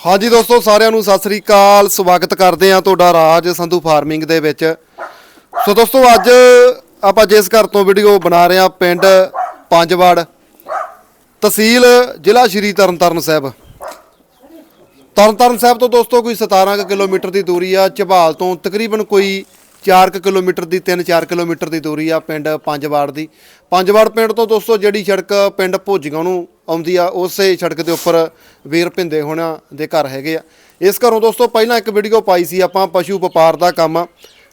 ਹਾਂਜੀ ਦੋਸਤੋ, ਸਾਰਿਆਂ ਨੂੰ ਸਤਿ ਸ੍ਰੀ ਅਕਾਲ। ਸਵਾਗਤ ਕਰਦੇ ਆ ਤੁਹਾਡਾ ਰਾਜ ਸੰਧੂ ਫਾਰਮਿੰਗ ਦੇ ਵਿੱਚ। ਸੋ ਦੋਸਤੋ, ਅੱਜ ਆਪਾਂ ਜਿਸ ਘਰ ਤੋਂ ਵੀਡੀਓ ਬਣਾ ਰਹੇ ਆ ਪਿੰਡ ਪੰਜਵਾੜ, ਤਹਿਸੀਲ ਜ਼ਿਲ੍ਹਾ ਸ਼੍ਰੀ ਤਰਨਤਾਰਨ ਸਾਹਿਬ। ਤਰਨਤਾਰਨ ਸਾਹਿਬ ਤੋਂ ਦੋਸਤੋ, ਕੋਈ 17 ਕੁ ਕਿਲੋਮੀਟਰ ਦੀ ਦੂਰੀ ਆ। ਝਬਾਲ ਤੋਂ ਤਕਰੀਬਨ ਕੋਈ 4 ਕੁ ਕਿਲੋਮੀਟਰ ਦੀ 3-4 ਕਿਲੋਮੀਟਰ ਦੀ ਦੂਰੀ ਆ ਪਿੰਡ ਪੰਜਵਾੜ ਦੀ। ਪੰਜਵਾੜ ਪਿੰਡ ਤੋਂ ਦੋਸਤੋ, ਜਿਹੜੀ ਸੜਕ ਪਿੰਡ ਭੋਜੀਆਂ ਨੂੰ ਆਉਂਦੀ ਆ, ਉਸੇ ਸੜਕ ਦੇ ਉੱਪਰ ਵੀਰ ਭਿੰਦੇ ਹੋਣਾ ਦੇ ਘਰ ਹੈਗੇ ਆ। ਇਸ ਘਰੋਂ ਦੋਸਤੋ, ਪਹਿਲਾਂ ਇੱਕ ਵੀਡੀਓ ਪਾਈ ਸੀ ਆਪਾਂ, ਪਸ਼ੂ ਵਪਾਰ ਦਾ ਕੰਮ।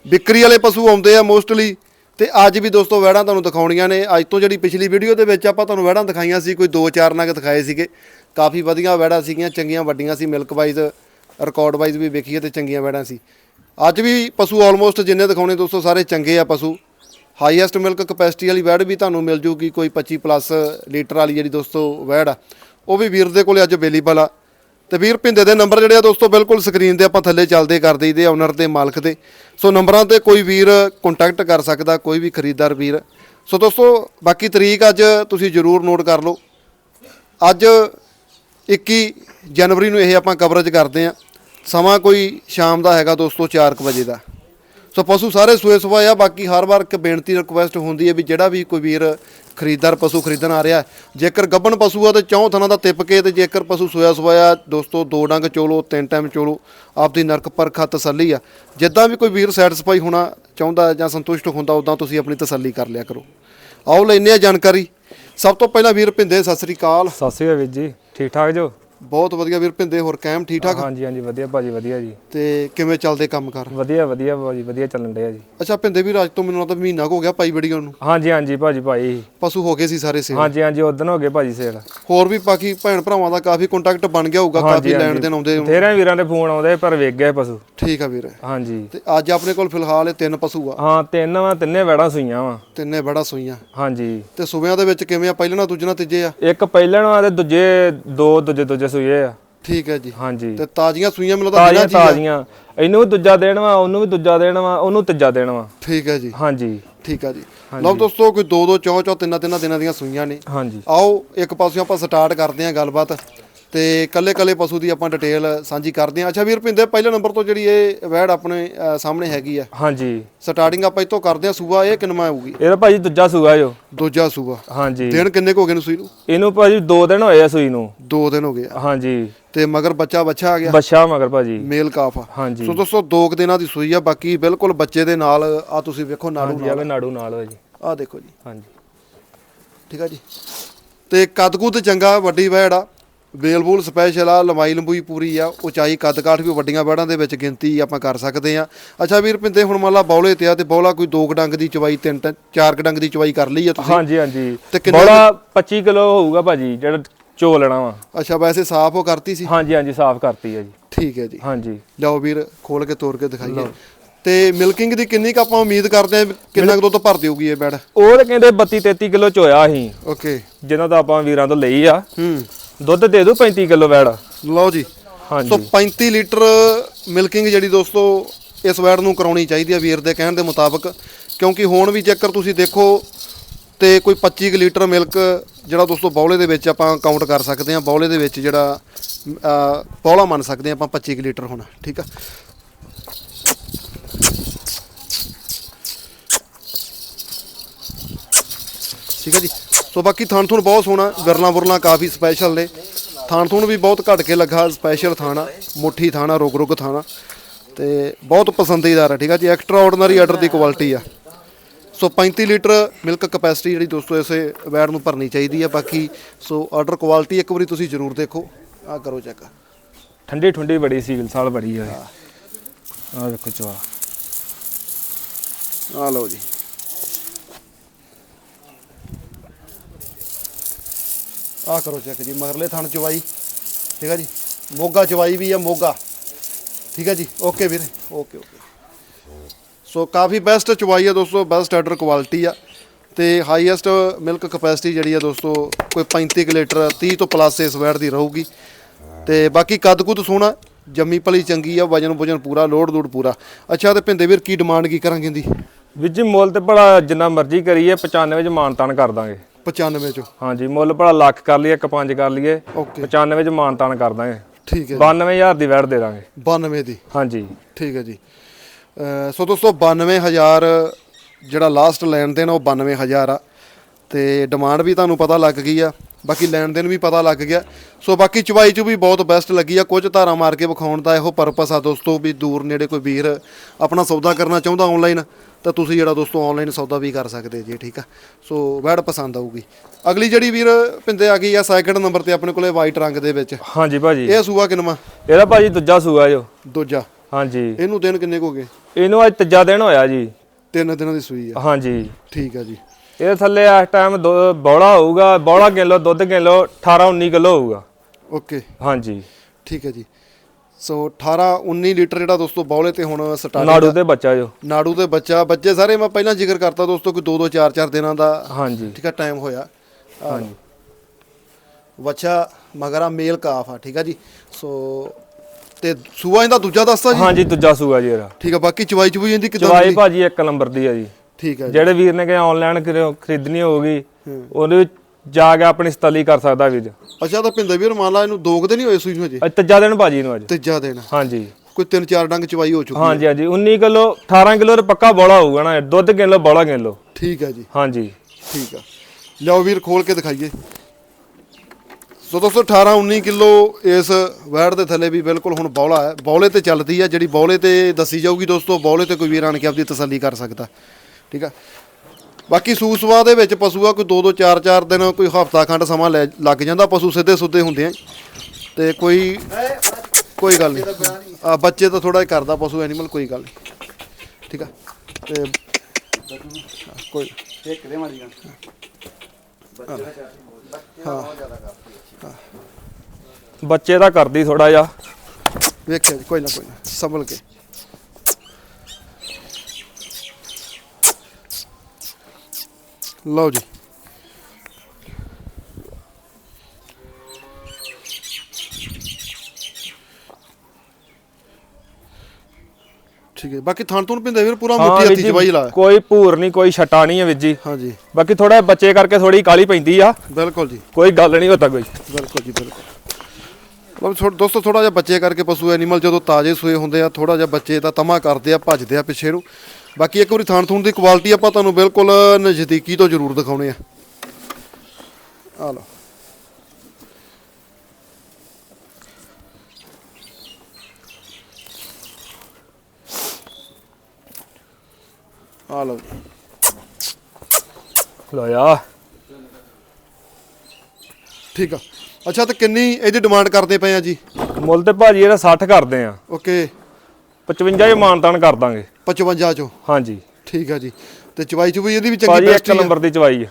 ਵਿਕਰੀ ਵਾਲੇ ਪਸ਼ੂ ਆਉਂਦੇ ਆ ਮੋਸਟਲੀ ਤੇ ਅੱਜ ਵੀ ਦੋਸਤੋ ਵਹਿੜਾਂ ਤੁਹਾਨੂੰ ਦਿਖਾਉਣੀਆਂ ਨੇ। ਅੱਜ ਤੋਂ ਜਿਹੜੀ ਪਿਛਲੀ ਵੀਡੀਓ ਦੇ ਵਿੱਚ ਆਪਾਂ ਤੁਹਾਨੂੰ ਵਹਿੜਾਂ ਦਿਖਾਈਆਂ ਸੀ, ਕੋਈ 2-4 ਨਗ ਦਿਖਾਏ ਸੀਗੇ। ਕਾਫੀ ਵਧੀਆ ਵਹਿੜਾਂ ਸੀਗੀਆਂ, ਚੰਗੀਆਂ ਵੱਡੀਆਂ ਸੀ ਮਿਲਕ ਵਾਈਜ਼ ਰਿਕਾਰਡ ਵਾਈਜ਼ ਵੀ ਵੇਖੀਏ ਤੇ ਚੰਗੀਆਂ ਵਹਿੜਾਂ ਸੀ। ਅੱਜ ਵੀ ਪਸ਼ੂ ਆਲਮੋਸਟ ਜਿੰਨੇ ਦਿਖਾਉਣੇ ਦੋਸਤੋ, ਸਾਰੇ ਚੰਗੇ ਆ ਪਸ਼ੂ। ਹਾਈਐਸਟ ਮਿਲਕ ਕਪੈਸਿਟੀ ਵਾਲੀ ਵਹਿੜ ਵੀ ਤੁਹਾਨੂੰ ਮਿਲ ਜੂਗੀ, ਕੋਈ 25 ਪਲੱਸ ਲੀਟਰ ਵਾਲੀ ਜਿਹੜੀ ਦੋਸਤੋ ਵਹਿੜ ਆ, ਉਹ ਵੀ ਵੀਰ ਦੇ ਕੋਲੇ ਅੱਜ ਅਵੇਲੇਬਲ ਆ। ਤੇ ਵੀਰ ਭਿੰਦੇ ਦੇ ਨੰਬਰ ਜਿਹੜੇ ਆ ਦੋਸਤੋ, ਬਿਲਕੁਲ ਸਕਰੀਨ ਤੇ ਆਪਾਂ ਥੱਲੇ ਚੱਲਦੇ, ਕਰ ਦਈਦੇ ਓਨਰ ਦੇ ਮਾਲਕ ਦੇ। ਸੋ ਨੰਬਰਾਂ ਤੇ ਕੋਈ ਵੀਰ ਕੰਟੈਕਟ ਕਰ ਸਕਦਾ, ਕੋਈ ਵੀ ਖਰੀਦਦਾਰ ਵੀਰ। ਸੋ ਦੋਸਤੋ, ਬਾਕੀ ਤਰੀਕ ਅੱਜ ਤੁਸੀਂ ਜਰੂਰ ਨੋਟ ਕਰ ਲਓ। ਅੱਜ 21 ਜਨਵਰੀ ਨੂੰ ਇਹ ਆਪਾਂ ਕਵਰੇਜ ਕਰਦੇ ਆ। ਸਮਾਂ ਕੋਈ ਸ਼ਾਮ ਦਾ ਹੈਗਾ ਦੋਸਤੋ 4:00 ਵਜੇ ਦਾ। ਸੋ ਪਸ਼ੂ ਸਾਰੇ ਸੂਏ ਸਵਾਏ ਆ, ਬਾਕੀ ਹਰ ਵਾਰ ਇੱਕ ਬੇਨਤੀ ਰਿਕੁਐਸਟ ਹੁੰਦੀ ਹੈ ਵੀ ਜਿਹੜਾ ਵੀ ਕੋਈ ਵੀਰ ਖਰੀਦਦਾਰ ਪਸ਼ੂ ਖਰੀਦਣ ਆ ਰਿਹਾ ਜੇਕਰ ਗੱਬਣ ਪਸ਼ੂ ਆ ਤੇ ਚੌਂ ਥਣਾ ਦਾ ਤਿੱਪ ਕੇ ਤੇ ਜੇਕਰ ਪਸ਼ੂ ਸੋਇਆ ਸੁਭਾਇਆ ਦੋਸਤੋ ਦੋ ਡੰਗ ਚੋਲੋ, ਤਿੰਨ ਟਾਈਮ ਚੋਲੋ, ਆਪਦੀ ਨਰਕ ਪਰਖਾ ਤਸੱਲੀ ਆ। ਜਿੱਦਾਂ ਵੀ ਕੋਈ ਵੀਰ ਸੈਟੀਸਫਾਈ ਹੋਣਾ ਚਾਹੁੰਦਾ ਜਾਂ ਸੰਤੁਸ਼ਟ ਹੁੰਦਾ, ਉਦਾਂ ਤੁਸੀਂ ਆਪਣੀ ਤਸੱਲੀ ਕਰ ਲਿਆ ਕਰੋ। ਆਓ ਲੈਨੇ ਆ ਜਾਣਕਾਰੀ। ਸਭ ਤੋਂ ਪਹਿਲਾਂ ਵੀਰ ਭਿੰਦੇ, ਸਤਿ ਸ੍ਰੀ ਅਕਾਲ। ਸਤਿ ਸ਼੍ਰੀ ਅਕਾਲ ਵੀਰ ਜੀ, ਠੀਕ ਠਾਕ ਜੋ? ਬਹੁਤ ਵਧੀਆ ਵੀਰ ਭਿੰਦੇ ਹੋਰ ਕਾਇਮ ਠੀਕ ਠਾਕ? ਹਾਂਜੀ ਹਾਂਜੀ ਵਧੀਆ ਭਾਜੀ ਵਧੀਆ ਜੀ। ਤੇ ਕਿਵੇਂ ਚੱਲਦੇ ਕੰਮ ਕਰ? ਵਧੀਆ ਵਧੀਆ ਭਾਜੀ ਵਧੀਆ ਚੱਲਣ ਡਿਆ ਜੀ। ਅੱਛਾ ਭਿੰਦੇ ਵੀਰ ਅੱਜ ਤੋਂ ਮੈਨੂੰ ਲੱਗਦਾ ਮਹੀਨਾ ਕੁ ਹੋ ਗਿਆ ਪਾਈ ਵੀਡੀਓ ਨੂੰ। ਹਾਂਜੀ ਹਾਂਜੀ ਭਾਜੀ ਭਾਈ ਪਸ਼ੂ ਹੋ ਗਏ ਸੀ ਸਾਰੇ ਸੇਲ। ਹਾਂਜੀ ਹਾਂਜੀ ਉਦੋਂ ਹੋ ਗਏ ਭਾਜੀ ਸੇਲ। ਹੋਰ ਵੀ ਬਾਕੀ ਭੈਣ ਭਰਾਵਾਂ ਦਾ ਕਾਫੀ ਕੰਟੈਕਟ ਬਣ ਗਿਆ ਹੋਊਗਾ ਕਾਫੀ ਲੈਣ ਦੇਣ ਆਉਂਦੇ ਹੋਣ। ਤੇਰਾਂ ਵੀਰਾਂ ਦੇ ਫੋਨ ਆਉਂਦੇ ਪਰ ਵੇਖ ਗਏ ਪਸ਼ੂ। ਠੀਕ ਆ ਵੀਰ। ਹਾਂਜੀ। ਤੇ ਅੱਜ ਆਪਣੇ ਕੋਲ ਫਿਲਹਾਲ ਇਹ ਤਿੰਨ ਪਸ਼ੂ ਆ। ਹਾਂ ਤਿੰਨ ਵਾ ਤਿੰਨੇ ਵੈੜਾਂ ਸੂਈਆਂ ਵਾ। ਤਿੰਨੇ ਬੜਾ ਸੂਈਆਂ। ਹਾਂਜੀ। ਤੇ ਸੂਬਿਆਂ ਦੇ ਵਿੱਚ ਕਿਵੇਂ ਆ? ਪਹਿਲਾਂ ਦੂਜੇ ਨਾਲ ਤੀਜੇ ਆ? ਇੱਕ ਪਹਿਲਣ ਵਾ ਤੇ ਦੂਜੇ ਦੋ ਦੂਜੇ ਦੂਜੇ ਸੂਏ ਆ। ਠੀਕ ਹੈ ਜੀ। ਹਾਂਜੀ। ਤੇ ਤਾਜ਼ੀਆਂ ਸੂਈਆਂ ਮੈਨੂੰ ਲੱਗਦਾ ਤਾਜ਼ੀਆਂ ਤਾਜ਼ੀਆਂ। ਇਹਨੂੰ ਵੀ ਦੂਜਾ ਦੇਣ ਵਾ ਉਹਨੂੰ ਵੀ ਦੂਜਾ ਦੇਣ ਵਾ ਉਹਨੂੰ ਤੀਜਾ ਦੇਣ ਵਾ। ਠੀਕ ਹੈ ਜੀ। ਹਾਂਜੀ। ਠੀਕ ਆ ਜੀ। ਲਓ ਦੋਸਤੋ ਕੋਈ ਦੋ ਦੋ ਚੌ ਚੌ ਤਿੰਨਾਂ ਤਿੰਨਾਂ ਦਿਨਾਂ ਦੀਆਂ ਸੂਈਆਂ ਨੇ। ਹਾਂਜੀ। ਆਓ ਇੱਕ ਪਾਸਿਓਂ ਆਪਾਂ ਸਟਾਰਟ ਕਰਦੇ ਹਾਂ ਗੱਲਬਾਤ। ਤੇ ਕੱਲੇ ਕੱਲੇ ਪਸ਼ੂ ਦੀ ਆਪਾਂ ਡਿਟੇਲ ਸਾਂਝੀ ਕਰਦੇ ਹਾਂ। ਅੱਛਾ ਵੀਰ ਪਿੰਦੇ ਪਹਿਲੇ ਨੰਬਰ ਤੋਂ ਜਿਹੜੀ ਇਹ ਵੈੜ ਆਪਣੇ ਅ, ਸਾਹਮਣੇ ਹੈਗੀ ਆ। ਹਾਂਜੀ। ਸਟਾਰਟਿੰਗ ਆਪਾਂ ਇੱਥੋਂ ਕਰਦੇ ਹਾਂ ਸੂਆ ਇਹ ਕਿੰਨਵਾ ਆਊਗੀ? ਇਹਦਾ ਭਾਜੀ ਦੂਜਾ ਸੂਆ ਜੋ ਦੂਜਾ ਸੂਆ। ਹਾਂਜੀ। ਦਿਨ ਕਿੰਨੇ ਕੁ ਹੋ ਗਏ ਨੂੰ ਸੂਈ ਨੂੰ? ਇਹਨੂੰ ਭਾਜੀ 2 ਦਿਨ ਹੋਏ ਆ ਸੂਈ ਨੂੰ। ਦੋ ਦਿਨ ਹੋ ਗਏ ਆ। ਹਾਂਜੀ। ਤੇ ਮਗਰ ਬੱਚਾ ਬੱਚਾ ਆ ਗਿਆ? ਬੱਛਾ ਮਗਰ ਭਾਜੀ। ਮੇਲ ਕਾਫ ਆ। ਹਾਂਜੀ। ਸੋ ਦੋਸਤੋ ਦੋ ਕੁ ਦਿਨਾਂ ਦੀ ਸੂਈ ਆ। ਬਾਕੀ ਬਿਲਕੁਲ ਬੱਚੇ ਦੇ ਨਾਲ ਆ ਤੁਸੀਂ ਵੇਖੋ ਨਾੜੂ ਹਾਂਜੀ ਆਵੇ ਨਾੜੂ ਨਾਲ ਭਾਜੀ ਆ ਦੇਖੋ ਜੀ। ਹਾਂਜੀ। ਠੀਕ ਆ ਜੀ। ਤੇ ਕੱਦ ਕੁੱਦ ਚੰਗਾ ਵੱਡੀ ਵੈੜ ਆ। ਵੇਲ ਬੂਲ ਸਪੈਸ਼ਲ ਆ ਲੰਬਾਈ ਲੰਬੂਈ ਪੂਰੀ ਆ ਉਚਾਈ ਕੱਦ ਕਾਠ ਵੀ ਵੱਡੀਆਂ ਵੈੜਾਂ ਦੇ ਵਿੱਚ ਗਿਣਤੀ ਆਪਾਂ ਕਰ ਸਕਦੇ ਆ ਅੱਛਾ ਵੀਰ ਪਿੰਦੇ ਹੁਣ ਮੰਨ ਲਾ ਬੌਲੇ ਤੇ ਆ ਤੇ ਬੌਲਾ ਕੋਈ ਦੋ ਕੁ ਡੰਗ ਦੀ ਚਵਾਈ ਤਿੰਨ ਤਿੰਨ ਚਾਰ ਕੁ ਡੰਗ ਦੀ ਚਵਾਈ ਕਰ ਲਈ ਆ ਤੁਸੀਂ? ਹਾਂਜੀ ਹਾਂਜੀ। ਤੇ ਕਿੰਨਾ ਬੋਲਾ 25 ਕਿਲੋ ਹੋਊਗਾ ਭਾਜੀ ਜਿਹੜਾ ਚੋ ਲੈਣਾ ਵਾ। ਅੱਛਾ ਵੈਸੇ ਸਾਫ਼ ਉਹ ਕਰਤੀ ਸੀ? ਹਾਂਜੀ ਹਾਂਜੀ ਸਾਫ਼ ਕਰਤੀ ਹੈ ਜੀ। ਠੀਕ ਹੈ ਜੀ। ਹਾਂਜੀ। ਲਓ ਵੀਰ ਖੋਲ ਕੇ ਤੋੜ ਕੇ ਦਿਖਾਈਏ। ਤੇ ਮਿਲਕਿੰਗ ਦੀ ਕਿੰਨੀ ਕੁ ਆਪਾਂ ਉਮੀਦ ਕਰਦੇ ਆ ਕਿੰਨਾ ਕੁ ਦੁੱਧ ਭਰ ਦਿਓਗੀ ਇਹ ਬੈੜ? ਉਹ ਤਾਂ ਕਹਿੰਦੇ 32 33 ਕਿਲੋ ਚੋਇਆ ਸੀ ਓਕੇ ਜਿਨ੍ਹਾਂ ਦਾ ਆਪਾਂ ਵੀਰਾਂ ਤੋਂ ਲਈ ਆ। ਹੂੰ। ਦੁੱਧ ਦੇ ਦਿਓ 35 ਕਿਲੋ ਵੈੜ। ਲਓ ਜੀ। ਹਾਂਜੀ। ਸੋ 35 ਲੀਟਰ ਮਿਲਕਿੰਗ ਜਿਹੜੀ ਦੋਸਤੋ ਇਸ ਵੈੜ ਨੂੰ ਕਰਾਉਣੀ ਚਾਹੀਦੀ ਆ ਵੀਰ ਦੇ ਕਹਿਣ ਦੇ ਮੁਤਾਬਕ। ਕਿਉਂਕਿ ਹੁਣ ਵੀ ਜੇਕਰ ਤੁਸੀਂ ਦੇਖੋ ਤੇ ਕੋਈ 25 ਕੁ ਲੀਟਰ ਮਿਲਕ ਜਿਹੜਾ ਦੋਸਤੋ ਬੌਲੇ ਦੇ ਵਿੱਚ ਆਪਾਂ ਕਾਊਂਟ ਕਰ ਸਕਦੇ ਹਾਂ ਬੌਲੇ ਦੇ ਵਿੱਚ ਜਿਹੜਾ ਅ, ਬੌਲਾ ਮੰਨ ਸਕਦੇ ਹਾਂ ਆਪਾਂ 25 ਕੁ ਲੀਟਰ ਹੋਣਾ ਠੀਕ ਆ? ਠੀਕ ਹੈ ਜੀ। ਸੋ ਬਾਕੀ ਥਣ ਥੁਣ ਬਹੁਤ ਸੋਹਣਾ ਵਿਰਲਾ ਵਰਲਾ ਕਾਫੀ ਸਪੈਸ਼ਲ ਨੇ। ਥਣ ਥੁਣ ਵੀ ਬਹੁਤ ਘੱਟ ਕੇ ਲੱਗਾ ਸਪੈਸ਼ਲ ਥਾਣਾ ਮੁੱਠੀ ਥਾਣਾ ਰੁਗ ਰੁਗ ਥਾਣਾ। ਤੇ ਬਹੁਤ ਪਸੰਦੀਦਾਰ ਹੈ ਠੀਕ ਹੈ ਜੀ? ਐਕਸਟਰਾ ਆਰਡੀਨਰੀ ਆਰਡਰ ਦੀ ਕੁਆਲਿਟੀ ਆ। ਸੋ 35 ਲੀਟਰ ਮਿਲਕ ਕਪੈਸਿਟੀ ਜਿਹੜੀ ਦੋਸਤੋ ਇਸੇ ਵੈੜ ਨੂੰ ਭਰਨੀ ਚਾਹੀਦੀ ਆ ਬਾਕੀ ਸੋ ਆਰਡਰ ਕੁਆਲਿਟੀ ਇੱਕ ਵਾਰੀ ਤੁਸੀਂ ਜ਼ਰੂਰ ਦੇਖੋ। ਆ ਕਰੋ ਚੈੱਕ ਠੰਡੀ ਠੰਡੀ ਬੜੀ ਸੀਲ ਸਾਲ ਬੜੀ ਆ। ਆ ਵੇਖੋ ਚਵਾ ਆ ਲਓ ਜੀ। ਆਹ ਕਰੋ ਚੈੱਕ ਜੀ ਮਗਰਲੇ ਥਣ ਚਵਾਈ, ਠੀਕ ਹੈ ਜੀ? ਮੋਗਾ ਚਵਾਈ ਵੀ ਆ, ਮੋਗਾ। ਠੀਕ ਹੈ ਜੀ? ਓਕੇ ਵੀਰੇ ਓਕੇ ਓਕੇ ਸੋ ਕਾਫੀ ਬੈਸਟ ਚਵਾਈ ਆ ਦੋਸਤੋ ਬੈਸਟ ਆਰਡਰ ਕੁਆਲਿਟੀ ਆ। ਤੇ ਹਾਈਐਸਟ ਮਿਲਕ ਕਪੈਸਿਟੀ ਜਿਹੜੀ ਆ ਦੋਸਤੋ, ਕੋਈ 35 ਕੁ ਲੀਟਰ 30 ਤੋਂ ਪਲੱਸ ਇਸ ਵੈਟ ਦੀ ਰਹੂਗੀ। ਤੇ ਬਾਕੀ ਕੱਦ ਕੁੱਦ ਸੋਹਣਾ, ਜੰਮੀ ਭਲੀ ਚੰਗੀ ਆ, ਵਜਨ ਵਜਨ ਪੂਰਾ ਲੋਡ ਲੋਡ ਪੂਰਾ। ਅੱਛਾ, ਤੇ ਭਿੰਦੇ ਵੀਰ, ਕੀ ਡਿਮਾਂਡ ਕੀ ਕਰਾਂਗੇ ਇਹਦੀ? ਵੀਰ ਜੀ, ਮੁੱਲ ਤੇ ਬੜਾ ਜਿੰਨਾ ਮਰਜ਼ੀ ਕਰੀਏ 95 ਚ ਮਾਨਤਾਨ ਕਰ ਦਾਂਗੇ। 95 ਚੋਂ। ਹਾਂਜੀ ਮੁੱਲ ਭਲਾ ਲੱਖ ਕਰ ਲਈਏ ਇੱਕ ਪੰਜ ਕਰ ਲਈਏ। ਓਕੇ। 95 ਚ ਮਾਨਤਾਨ ਕਰ ਦਾਂਗੇ। ਠੀਕ ਹੈ 92000 ਦੀ ਵੈਟ ਦੇ ਦਾਂਗੇ। 92 ਦੀ। ਹਾਂਜੀ। ਠੀਕ ਹੈ ਜੀ। ਸੋ ਦੋਸਤੋ 92000 ਜਿਹੜਾ ਲਾਸਟ ਲੈਣ ਦੇਣ ਉਹ 92000 ਆ। ਤੇ ਡਿਮਾਂਡ ਵੀ ਤੁਹਾਨੂੰ ਪਤਾ ਲੱਗ ਗਈ ਆ ਬਾਕੀ ਲੈਣ ਦੇਣ ਵੀ ਪਤਾ ਲੱਗ ਗਿਆ। ਸੋ ਬਾਕੀ ਚਵਾਈ ਚ ਵੀ ਬਹੁਤ ਬੈਸਟ ਲੱਗੀ ਆ ਕੁਝ ਧਾਰਾਂ ਮਾਰ ਕੇ ਵਿਖਾਉਣ ਦਾ ਇਹੋ ਪਰਪਸ ਆ ਦੋਸਤੋ ਵੀ ਦੂਰ ਨੇੜੇ ਕੋਈ ਵੀਰ ਆਪਣਾ ਸੌਦਾ ਕਰਨਾ ਚਾਹੁੰਦਾ ਆਨਲਾਈਨ ਤਾਂ ਤੁਸੀਂ ਜਿਹੜਾ ਦੋਸਤੋ ਆਨਲਾਈਨ ਸੌਦਾ ਵੀ ਕਰ ਸਕਦੇ ਜੀ ਠੀਕ ਆ? ਸੋ ਵੈੜ ਪਸੰਦ ਆਊਗੀ। ਅਗਲੀ ਜਿਹੜੀ ਵੀਰ ਪਿੰਦੇ ਆ ਗਈ ਆ ਸੈਕਿੰਡ ਨੰਬਰ ਤੇ ਆਪਣੇ ਕੋਲੇ ਵਾਈਟ ਰੰਗ ਦੇ ਵਿੱਚ। ਹਾਂਜੀ ਭਾਜੀ। ਇਹ ਸੂਆ ਕਿਨਵਾ? ਇਹਦਾ ਭਾਜੀ ਦੂਜਾ ਸੂਆ ਜੋ ਦੂਜਾ। ਹਾਂਜੀ। ਇਹਨੂੰ ਦਿਨ ਕਿੰਨੇ ਕੁ ਹੋ ਗਏ? ਇਹਨੂੰ ਅੱਜ ਤੀਜਾ ਦਿਨ ਹੋਇਆ ਜੀ। ਤਿੰਨ ਦਿਨਾਂ ਦੀ ਸੂਈ ਆ। ਹਾਂਜੀ। ਠੀਕ ਆ ਜੀ। ਇਹ ਥੱਲੇ ਇਸ ਟਾਈਮ ਬੌਲਾ ਹੋਊਗਾ ਬੌਲਾ ਕਿਲੋ ਦੁੱਧ ਕਿਲੋ 18 19 ਕਿਲੋ ਹੋਊਗਾ। ਓਕੇ। ਹਾਂਜੀ। ਠੀਕ ਹੈ ਜੀ। ਸੋ 18 19 ਲੀਟਰ ਜਿਹੜਾ ਦੋਸਤੋ ਬੌਲੇ ਤੇ ਹੁਣ ਸਟਾਰਟ ਨਾੜੂ ਤੇ ਬੱਚਾ ਜੋ। ਨਾੜੂ ਦੇ ਬੱਚਾ। ਬੱਚੇ ਸਾਰੇ ਮੈਂ ਪਹਿਲਾਂ ਜ਼ਿਕਰ ਕਰਤਾ ਦੋਸਤੋ ਕੋਈ 2 2 4 4 ਦਿਨਾਂ ਦਾ ਹਾਂਜੀ। ਠੀਕ ਆ ਟਾਈਮ ਹੋਇਆ। ਹਾਂਜੀ। ਬੱਚਾ ਮਗਰਾ ਮੇਲ ਕਾਫ ਆ ਠੀਕ ਆ ਜੀ। ਸੋ ਤੇ ਸੂਆ ਇਹਦਾ ਦੂਜਾ ਦੱਸਤਾ ਜੀ? ਹਾਂਜੀ ਦੂਜਾ ਸੂਆ ਜੀ ਇਹਦਾ। ਠੀਕ ਆ ਬਾਕੀ ਚਵਾਈ ਚੁਈ ਇਹਦੀ ਕਿਦਾਂ ਚਵਾਈ ਭਾਜੀ ਇੱਕ ਨੰਬਰ ਦੀ ਆ ਜੀ। ਠੀਕ ਜੀ। ਜਿਹੜੇ ਵੀਰ ਨੇ ਕਿ ਆਨਲਾਈਨ ਖਰੀਦਣੀ ਹੋਊਗੀ ਉਹਦੇ ਵਿੱਚ ਜਾ ਕੇ ਆਪਣੀ ਸਤਲੀ ਕਰ ਸਕਦਾ ਵੀਰ। ਅੱਛਾ ਤਾਂ ਪਿੰਦੇ ਵੀਰ ਮੰਨ ਲਾ ਇਹਨੂੰ ਦੋ ਕੁ ਦਿਨ ਹੀ ਹੋਏ ਸੂਈ ਨੂੰ ਅਜੇ ਤੀਜਾ ਦਿਨ ਭਾਜੀ ਨੂੰ ਅੱਜ। ਤੀਜਾ ਦਿਨ। ਹਾਂਜੀ। ਕੋਈ ਤਿੰਨ ਚਾਰ ਡੰਗ ਚਵਾਈ ਹੋ ਚੁੱਕੀ ਹਾਂਜੀ ਹਾਂਜੀ। 19 ਕਿਲੋ 18 ਕਿਲੋ ਤੇ ਪੱਕਾ ਬੋਲਾ ਹੋਊਗਾ ਨਾ ਦੁੱਧ ਕਿਲੋ ਬੋਲਾ ਕਿਲੋ। ਠੀਕ ਆ ਜੀ। ਹਾਂਜੀ। ਠੀਕ ਆ। ਲਿਆਓ ਵੀਰ ਖੋਲ ਕੇ ਦਿਖਾਈਏ। ਸੋ ਦੋਸਤੋ 18 19 ਕਿਲੋ ਇਸ ਵੈੜ ਦੇ ਥੱਲੇ ਵੀ ਬਿਲਕੁਲ ਹੁਣ ਬੌਲਾ ਹੈ। ਬੌਲੇ ਤੇ ਚੱਲਦੀ ਆ ਜਿਹੜੀ ਬੌਲੇ ਤੇ ਦੱਸੀ ਜਾਊਗੀ ਦੋਸਤੋ ਬੌਲੇ ਤੇ ਕੋਈ ਵੀਰ ਆਣ ਕੇ ਆਪਦੀ ਤਸੱਲੀ ਕਰ ਸਕਦਾ। ਠੀਕ ਆ? ਬਾਕੀ ਸੂਸਵਾ ਦੇ ਵਿੱਚ ਪਸ਼ੂ ਆ ਕੋਈ 2 2 4 4 ਦਿਨ ਕੋਈ ਹਫਤਾ ਖੰਡ ਸਮਾਂ ਲੈ- ਲੱਗ ਜਾਂਦਾ ਪਸ਼ੂ ਸਿੱਧੇ ਸੁੱਧੇ ਹੁੰਦੇ ਆ। ਤੇ ਕੋਈ ਕੋਈ ਗੱਲ ਨਹੀਂ। ਆ ਬੱਚੇ ਤਾਂ ਥੋੜਾ ਕਰਦਾ ਪਸ਼ੂ ਐਨੀਮਲ ਕੋਈ ਗੱਲ ਨਹੀਂ। ਠੀਕ ਆ? ਤੇ ਕੋਈ ਇੱਕ ਦੇ ਮਾਰੀ ਬੱਚੇ ਦਾ ਕਰਦੀ ਥੋੜਾ ਜਿਹਾ। ਵੇਖਿਆ ਜੀ ਕੋਈ ਨਾ ਕੋਈ ਨਾ। ਸੰਭਲ ਕੇ। ਲਓ ਜੀ। ਠੀਕ ਹੈ ਬਾਕੀ ਥਣ ਤੋਂ ਪਿੰਦੇ ਵੀਰ ਪੂਰਾ ਹਾਂ ਮੋਟੀ ਵੀਰ ਜੀ, ਜਵਾਈ ਲਾ। ਕੋਈ ਭੂਰ ਨਹੀਂ ਕੋਈ ਛਟਾ ਨਹੀਂ ਹੈ ਵੀਰ ਜੀ। ਹਾਂਜੀ। ਬਾਕੀ ਥੋੜਾ ਬੱਚੇ ਕਰਕੇ ਥੋੜੀ ਕਾਲੀ ਪੈਂਦੀ ਆ। ਬਿਲਕੁਲ ਜੀ। ਕੋਈ ਗੱਲ ਨਹੀਂ ਹੁੰਦਾ ਕੋਈ। ਬਿਲਕੁਲ ਜੀ ਬਿਲਕੁਲ। ਲਓ ਥੋ- ਦੋਸਤੋ ਥੋੜਾ ਜਿਹਾ ਬੱਚੇ ਕਰਕੇ ਪਸ਼ੂ ਐਨੀਮਲ ਜਦੋਂ ਤਾਜ਼ੇ ਸੂਏ ਹੁੰਦੇ ਆ ਥੋੜਾ ਜਿਹਾ ਬੱਚੇ ਤਾਂ ਤਮਾ ਕਰਦੇ ਆ ਭੱਜਦੇ ਆ ਪਿੱਛੇ ਨੂੰ। ਬਾਕੀ ਇੱਕ ਵਾਰੀ ਥਾਣ ਥੂਣ ਦੀ ਕੁਆਲਿਟੀ ਆਪਾਂ ਤੁਹਾਨੂੰ ਬਿਲਕੁਲ ਨਜ਼ਦੀਕੀ ਤੋਂ ਜ਼ਰੂਰ ਦਿਖਾਉਣੇ ਆ। ਆ ਲਓ। ਆ ਲਓ ਲੋ ਯਾ। ਠੀਕ ਆ। ਅੱਛਾ ਤੇ ਕਿੰਨੀ ਇਹਦੀ ਡਿਮਾਂਡ ਕਰਦੇ ਪਏ ਆ ਜੀ? ਮੁੱਲ ਤੇ ਭਾਜੀ ਇਹਦਾ 60 ਕਰਦੇ ਆ। ਓਕੇ 55 ਹੀ ਮਾਨਤਾਨ ਕਰ ਦਾਂਗੇ। 55 ਚੋਂ? ਹਾਂਜੀ। ਠੀਕ ਆ ਜੀ। ਤੇ ਚਵਾਈ ਚੁਬਈ ਇਹਦੀ ਵੀ ਚੰਗੀ ਭਾਜੀ ਬੈਸਟ ਇੱਕ ਨੰਬਰ ਦੀ ਚਵਾਈ ਆ।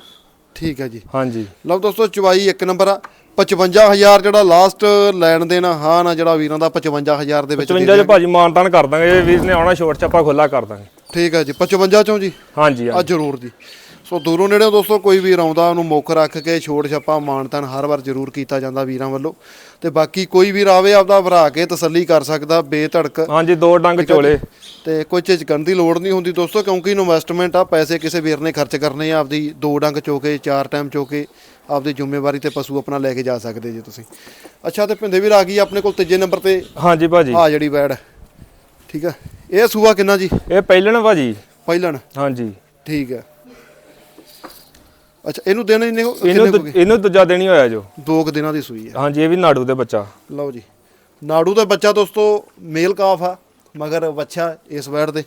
ਠੀਕ ਆ ਜੀ। ਹਾਂਜੀ। ਲਓ ਦੋਸਤੋ ਚਵਾਈ ਇੱਕ ਨੰਬਰ ਆ। 55000 ਜਿਹੜਾ ਲਾਸਟ ਲੈਣ ਦੇਣਾ ਹਾਂ ਨਾ ਜਿਹੜਾ ਵੀਰਾਂ ਦਾ 55000 ਦੇ ਵਿੱਚ ਦੇ 55 ਚ ਭਾਜੀ ਮਾਨਤਾਨ ਕਰ ਦਾਂਗੇ ਜੇ ਵੀਰ ਨੇ ਆਉਣਾ ਛੋਟ ਛੱਪਾ ਖੁੱਲਾ ਕਰ ਦਾਂਗੇ। ਠੀਕ ਆ ਜੀ 55 ਚੋਂ ਜੀ? ਹਾਂਜੀ ਆ ਹਾਂਜੀ ਜ਼ਰੂਰ ਜੀ। ਸੋ ਦੂਰੋਂ ਨੇੜਿਓਂ ਦੋਸਤੋ ਕੋਈ ਵੀਰ ਆਉਂਦਾ ਉਹਨੂੰ ਮੁੱਖ ਰੱਖ ਕੇ ਛੋੜ ਛੱਪਾ ਮਾਨਤਨ ਹਰ ਵਾਰ ਜ਼ਰੂਰ ਕੀਤਾ ਜਾਂਦਾ ਵੀਰਾਂ ਵੱਲੋਂ। ਤੇ ਬਾਕੀ ਕੋਈ ਵੀਰ ਆਵੇ ਆਪਦਾ ਭਰਾ ਕੇ ਤਸੱਲੀ ਕਰ ਸਕਦਾ ਬੇਧੜਕ। ਹਾਂਜੀ ਦੋ ਡੰਗ ਚੋਲੇ। ਤੇ ਕੋਈ ਝਿਜਕਣ ਦੀ ਲੋੜ ਨਹੀਂ ਹੁੰਦੀ ਦੋਸਤੋ ਕਿਉਂਕਿ ਇਨਵੈਸਟਮੈਂਟ ਆ ਪੈਸੇ ਕਿਸੇ ਵੀਰ ਨੇ ਖਰਚ ਕਰਨੇ ਆ ਆਪਦੀ ਦੋ ਡੰਗ ਚੋਕੇ ਚਾਰ ਟਾਈਮ ਚੋਕੇ ਆਪਦੀ ਜ਼ਿੰਮੇਵਾਰੀ ਤੇ ਪਸ਼ੂ ਆਪਣਾ ਲੈ ਕੇ ਜਾ ਸਕਦੇ ਜੀ ਤੁਸੀਂ। ਅੱਛਾ ਤੇ ਭਿੰਦੇ ਵੀਰ ਆ ਗਈ ਆਪਣੇ ਕੋਲ ਤੀਜੇ ਨੰਬਰ ਤੇ। ਹਾਂਜੀ ਭਾਜੀ। ਆ ਜਿਹੜੀ ਵੈੜ। ਠੀਕ ਆ। ਇਹ ਸੂਆ ਕਿੰਨਾ ਜੀ? ਇਹ ਪਹਿਲਣ ਭਾਜੀ। ਪਹਿਲਣ। ਹਾਂਜੀ। ਠੀਕ ਆ। ਅੱਛਾ ਇਹਨੂੰ ਦਿਨ ਇੰਨੇ ਕੁ- ਇਹਨੂੰ ਦੂ- ਹੋ ਇਹਨੂੰ ਦੂਜਾ ਦਿਨ ਹੀ ਹੋਇਆ ਜੋ। ਦੋ ਕੁ ਦਿਨਾਂ ਦੀ ਸੂਈ ਆ ਹਾਂਜੀ ਇਹ ਵੀ ਨਾੜੂ ਦੇ ਬੱਚਾ। ਲਓ ਜੀ। ਨਾੜੂ ਦਾ ਬੱਚਾ ਦੋਸਤੋ ਮੇਲ ਕਾਫ ਆ ਮਗਰ ਬੱਚਾ ਇਸ ਵੈੜ ਦੇ।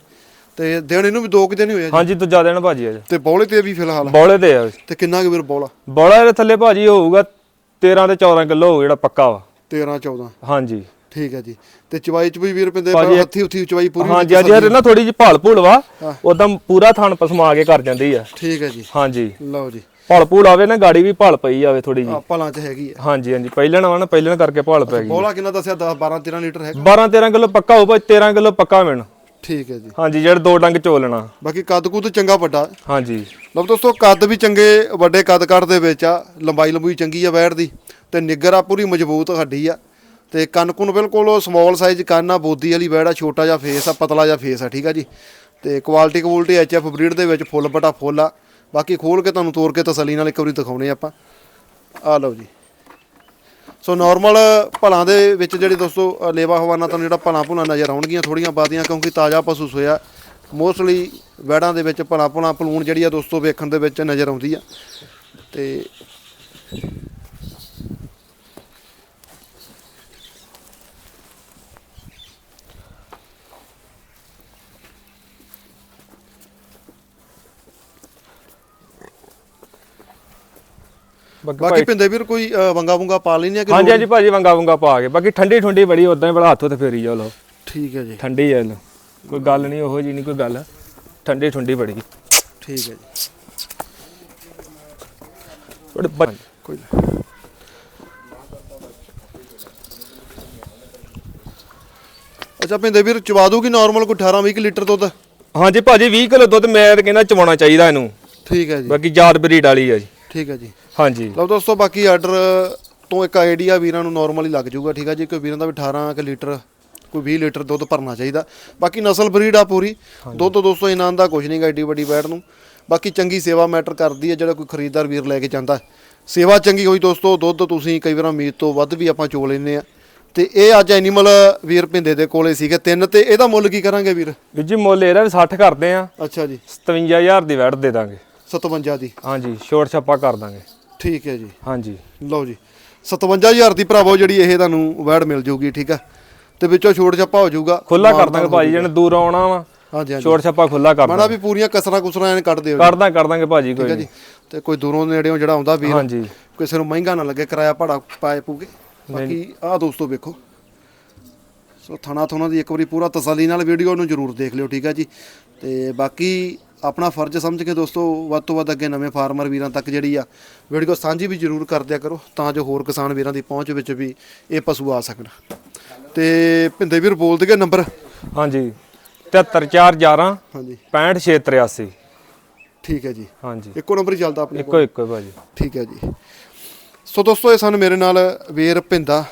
ਤੇ ਦਿਨ ਇਹਨੂੰ ਵੀ ਦੋ ਕੁ ਦਿਨ ਹੀ ਹੋਏ ਆ ਜੀ। ਹਾਂਜੀ ਦੂਜਾ ਦਿਨ ਭਾਜੀ ਅੱਜ ਤੇ ਬੌਲੇ ਤੇ ਵੀ ਫਿਲਹਾਲ। ਬੌਲੇ ਤੇ ਆ। ਤੇ ਕਿੰਨਾ ਕੁ ਵੀਰ ਬੌਲਾ? ਬੌਲਾ ਇਹਦੇ ਥੱਲੇ ਭਾਜੀ ਹੋਊਗਾ 13 ਤੇ 14 ਕਿਲੋ ਹੋਊ ਜਿਹੜਾ ਪੱਕਾ ਵਾ। 13 14 ਹਾਂਜੀ। ਠੀਕ ਹੈ ਜੀ। ਤੇ ਚਵਾਈ ਚ ਵੀ ਵੀਰ ਪਿੰਦੇ ਭਾਜੀ ਹੱਥੀ ਉੱਥੀ ਚਵਾਈ ਪੂਰੀ ਹਾਂਜੀ ਹਾਂਜੀ ਇਹ ਨਾ ਥੋੜੀ ਜਿਹੀ ਭਾਲ ਭੂਲ ਵਾ। ਹਾਂ। ਉਦਾਂ ਪੂਰਾ ਥਣ ਪਸਮਾ ਕੇ ਕਰ ਜਾਂਦੀ ਆ। ਠੀਕ ਹੈ ਜੀ। ਹਾਂਜੀ। ਲਓ ਜੀ। ਭਾਲ ਭੂਲ ਆਵੇ ਨਾ ਗਾੜੀ ਵੀ ਭਾਲ ਪਈ ਆਵੇ ਥੋੜੀ ਜੀ ਭਲਾਂ ਚ ਹੈਗੀ ਆ। ਹਾਂਜੀ ਹਾਂਜੀ। ਪਹਿਲਣ ਵਾ ਨਾ ਪਹਿਲਣ ਕਰਕੇ ਭਾਲ ਪੈ ਗਈ। ਬੌਲਾ ਕਿੰਨਾ ਦੱਸਿਆ 10 12 13 ਲੀਟਰ ਹੈ 12 13 ਕਿਲੋ ਪੱਕਾ ਹੋਊ ਭਾਈ 13 ਕਿਲੋ ਪੱਕਾ ਮਿਣ। ਠੀਕ ਹੈ ਜੀ। ਹਾਂਜੀ ਜਿਹੜਾ ਦੋ ਡੰਗ ਚੋ ਲੈਣਾ। ਬਾਕੀ ਕੱਦ ਕੁੱਦ ਚੰਗਾ ਵੱਡਾ। ਹਾਂਜੀ। ਲਓ ਦੋਸਤੋ ਕੱਦ ਵੀ ਚੰਗੇ ਵੱਡੇ ਕੱਦ ਕੱਦ ਦੇ ਵਿੱਚ ਆ। ਲੰਬਾਈ ਲੰਬੂਈ ਚੰਗੀ ਆ ਵੈੜ ਦੀ। ਤੇ ਨਿੱਗਰ ਆ ਪੂਰੀ ਮਜ਼ਬੂਤ ਹੱਡੀ ਆ। ਤੇ ਕੰਨ ਕੁਨ ਬਿਲਕੁਲ ਸਮਾਲ ਸਾਈਜ਼ ਕੰਨ ਆ ਬੋਦੀ ਵਾਲੀ ਵੈੜ ਆ ਛੋਟਾ ਜਿਹਾ ਫੇਸ ਆ ਪਤਲਾ ਜਿਹਾ ਫੇਸ ਆ ਠੀਕ ਆ ਜੀ। ਤੇ ਕੁਆਲਿਟੀ ਕੁਆਲਿਟੀ ਐਚਐਫ ਬਰੀਡ ਦੇ ਵਿੱਚ ਫੁੱਲ ਬਟਾ ਫੁੱਲ ਆ। ਬਾਕੀ ਖੋਲ ਕੇ ਤੁਹਾਨੂੰ ਤੋੜ ਕੇ ਤਸੱਲੀ ਨਾਲ ਇੱਕ ਵਾਰੀ ਦਿਖਾਉਣੇ ਆਪਾਂ। ਆ ਲਓ ਜੀ। ਸੋ ਨਾਰਮਲ ਭਲਾਂ ਦੇ ਵਿੱਚ ਜਿਹੜੀ ਦੋਸਤੋ ਲੇਵਾ ਹਵਾਨਾ ਤੁਹਾਨੂੰ ਜਿਹੜਾ ਭਲਾਂ ਭੁਲਾਂ ਨਜ਼ਰ ਆਉਣਗੀਆਂ ਥੋੜੀਆਂ ਬਾਦੀਆਂ ਕਿਉਂਕਿ ਤਾਜ਼ਾ ਪਸ਼ੂ ਸੋਇਆ ਮੋਸਟਲੀ ਵੈੜਾਂ ਦੇ ਵਿੱਚ ਭਲਾਂ ਭੁਲਾਂ ਪਲੂਣ ਜਿਹੜੀ ਆ ਦੋਸਤੋ ਵੇਖਣ ਦੇ ਵਿੱਚ ਨਜ਼ਰ ਆਉਂਦੀ ਆ। ਤੇ ਬਾਕੀ ਭਾਈ ਪਿੰਦੇ ਵੀਰ ਕੋਈ ਅ, ਵੰਗਾ ਵੁੰਗਾ ਪਾ ਲੈਣੀ ਆ ਕਿ ਹਾਂਜੀ ਹਾਂਜੀ ਭਾਜੀ ਵੰਗਾ ਵੰਗਾ ਪਾ ਕੇ। ਬਾਕੀ ਠੰਡੀ ਠੰਡੀ ਬੜੀ ਉਦਾਂ ਹੀ ਬੜਾ ਹੱਥੋਂ ਤੇ ਫੇਰੀ ਜਾ ਲੋ ਠੀਕ ਹੈ ਜੀ। ਠੰਡੀ ਹੈ ਲੋ ਕੋਈ ਗੱਲ ਨਹੀਂ ਉਹੋ ਜੀ ਨਹੀਂ ਕੋਈ ਗੱਲ। ਠੰਡੀ ਠੰਡੀ ਬੜੀ। ਠੀਕ ਹੈ ਜੀ। ਬੜੇ ਬ- ਕੋਈ ਨਾ। ਅੱਛਾ ਪਿੰਦੇ ਵੀਰ ਚਵਾ ਦੂਗੀ ਨਾਰਮਲ ਕੋਈ 18 20 ਲੀਟਰ ਦੁੱਧ? ਹਾਂਜੀ ਭਾਜੀ 20 ਕਿਲੋ ਦੁੱਧ ਮੈਂ ਤਾਂ ਕਹਿੰਦਾ ਚਵਾਉਣਾ ਚਾਹੀਦਾ ਇਹਨੂੰ। ਠੀਕ ਹੈ ਜੀ। ਬਾਕੀ ਯਾਦ ਬਰੀਡ ਵਾਲੀ ਆ ਜੀ। ਠੀਕ ਹੈ ਜੀ। ਹਾਂਜੀ। ਲਓ ਦੋਸਤੋ ਬਾਕੀ ਆਰਡਰ ਤੋਂ ਇੱਕ ਆਈਡੀਆ ਵੀਰਾਂ ਨੂੰ ਨਾਰਮਲੀ ਲੱਗ ਜਾਊਗਾ ਠੀਕ ਹੈ ਜੀ। ਕੋਈ ਵੀਰਾਂ ਦਾ ਵੀ 18 ਕਿ ਲੀਟਰ ਕੋਈ 20 ਲੀਟਰ ਦੁੱਧ ਭਰਨਾ ਚਾਹੀਦਾ। ਬਾਕੀ ਨਸਲ ਬਰੀਡ ਆ ਪੂਰੀ। ਦੁੱਧ ਦੋਸਤੋ ਇਹਨਾਂ ਦਾ ਕੁਝ ਨਹੀਂਗਾ ਏਡੀ ਵੱਡੀ ਬੈੜ ਨੂੰ। ਬਾਕੀ ਚੰਗੀ ਸੇਵਾ ਮੈਟਰ ਕਰਦੀ ਹੈ ਜਿਹੜਾ ਕੋਈ ਖਰੀਦਦਾਰ ਵੀਰ ਲੈ ਕੇ ਜਾਂਦਾ। ਸੇਵਾ ਚੰਗੀ ਹੋਈ ਦੋਸਤੋ ਦੁੱਧ ਤੁਸੀਂ ਕਈ ਵਾਰ ਉਮੀਦ ਤੋਂ ਵੱਧ ਵੀ ਆਪਾਂ ਚੋ ਲੈਂਦੇ ਆ ਤੇ ਇਹ ਅੱਜ ਐਨੀਮਲ ਵੀਰ ਪਿੰਦੇ ਦੇ ਕੋਲੇ ਸੀਗੇ ਤਿੰਨ ਤੇ ਇਹਦਾ ਮੁੱਲ ਕੀ ਕਰਾਂਗੇ ਵੀਰ? ਵੀਰ ਜੀ ਮੁੱਲ ਇਹਦਾ ਵੀ 60 ਕਰਦੇ ਆ ਅੱਛਾ ਜੀ। 57000 ਦੀ ਵੈਟ ਦੇ ਦਾਂਗੇ। 57 ਦੀ ਹਾਂਜੀ ਛੋਟ ਛੱਪਾ ਕਰ ਦਾਂਗੇ। ਠੀਕ ਹੈ ਜੀ। ਹਾਂਜੀ। ਲਓ ਜੀ 57000 ਦੀ ਭਰਾਵੋ ਜਿਹੜੀ ਇਹ ਤੁਹਾਨੂੰ ਵੈੜ ਮਿਲ ਜਾਊਗੀ ਠੀਕ ਆ? ਤੇ ਵਿੱਚੋਂ ਛੋਟ ਛੱਪਾ ਹੋ ਜਾਊਗਾ ਖੁੱਲਾ ਕਰ ਦਾਂਗੇ ਭਾਜੀ ਜਿਹਨੇ ਦੂਰ ਆਉਣਾ ਵਾ ਹਾਂਜੀ ਹਾਂਜੀ। ਛੋਟ ਛੱਪਾ ਖੁੱਲਾ ਕਰ ਮਾਣਾ ਵੀ ਪੂਰੀਆਂ ਕਸਰਾਂ ਕੁਸਰਾਂ ਐਨ ਕੱਢ ਦਿਓ ਜੀ, ਕਰਦਾ ਕਰ ਦਾਂਗੇ ਭਾਜੀ ਕੋਈ ਠੀਕ ਹੈ ਜੀ ਤੇ ਕੋਈ ਦੂਰੋਂ ਨੇੜਿਓਂ ਜਿਹੜਾ ਆਉਂਦਾ ਵੀਰ ਹਾਂਜੀ। ਕਿਸੇ ਨੂੰ ਮਹਿੰਗਾ ਨਾ ਲੱਗੇ ਕਿਰਾਇਆ ਭਾੜਾ ਪਾਏ ਪੂਗੇ। ਬਾਕੀ ਆਹ ਦੋਸਤੋ ਵੇਖੋ। ਸੋ ਥਣਾ ਥਣਾ ਦੀ ਇੱਕ ਵਾਰੀ ਪੂਰਾ ਤਸੱਲੀ ਨਾਲ ਵੀਡੀਓ ਨੂੰ ਜਰੂਰ ਦੇਖ ਲਿਓ ਠੀਕ ਹੈ ਜੀ। ਤੇ ਬਾਕੀ ਆਪਣਾ ਫਰਜ਼ ਸਮਝ ਕੇ ਦੋਸਤੋ ਵੱਧ ਤੋਂ ਵੱਧ ਅੱਗੇ ਨਵੇਂ ਫਾਰਮਰ ਵੀਰਾਂ ਤੱਕ ਜਿਹੜੀ ਆ ਵੀਡੀਓ ਸਾਂਝੀ ਵੀ ਜਰੂਰ ਕਰ ਦਿਆ ਕਰੋ ਤਾਂ ਜੋ ਹੋਰ ਕਿਸਾਨ ਵੀਰਾਂ ਦੀ ਪਹੁੰਚ ਵਿੱਚ ਵੀ ਇਹ ਪਸ਼ੂ ਆ ਸਕਣ। ਤੇ ਭਿੰਦੇ ਵੀਰ ਬੋਲ ਦਈਏ ਨੰਬਰ? ਹਾਂਜੀ 73411 ਹਾਂਜੀ। 65683 ਠੀਕ ਹੈ ਜੀ। ਹਾਂਜੀ। ਇੱਕੋ ਨੰਬਰ ਹੀ ਚੱਲਦਾ ਆਪਣੇ ਇੱਕੋ ਇੱਕੋ ਭਾਜੀ। ਠੀਕ ਹੈ ਜੀ। ਸੋ ਦੋਸਤੋ ਇਹ ਸਨ ਮੇਰੇ ਨਾਲ ਵੀਰ ਭਿੰਦਾ।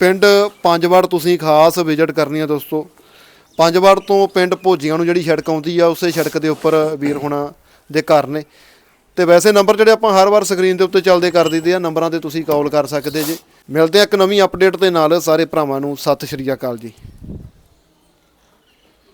ਪਿੰਡ ਪੰਜਵੜ ਤੁਸੀਂ ਖਾਸ ਵਿਜ਼ਿਟ ਕਰਨੀ ਆ ਦੋਸਤੋ। ਪੰਜਵੜ ਤੋਂ ਪਿੰਡ ਭੋਜੀਆਂ ਨੂੰ ਜਿਹੜੀ ਸੜਕ ਆਉਂਦੀ ਆ, ਉਸੇ ਸੜਕ ਦੇ ਉੱਪਰ ਵੀਰ ਹੁਣਾਂ ਦੇ ਘਰ ਨੇ। ਤੇ ਵੈਸੇ ਨੰਬਰ ਜਿਹੜੇ ਆਪਾਂ ਹਰ ਵਾਰ ਸਕਰੀਨ ਦੇ ਉੱਤੇ ਚੱਲਦੇ ਕਰ ਦਿੰਦੇ ਆ, ਨੰਬਰਾਂ ਤੇ ਤੁਸੀਂ ਕਾਲ ਕਰ ਸਕਦੇ ਜੇ। ਮਿਲਦੇ ਆ ਇੱਕ ਨਵੀਂ ਅਪਡੇਟ ਦੇ ਨਾਲ, ਸਾਰੇ ਭਰਾਵਾਂ ਨੂੰ ਸਤਿ ਸ਼੍ਰੀ ਅਕਾਲ ਜੀ।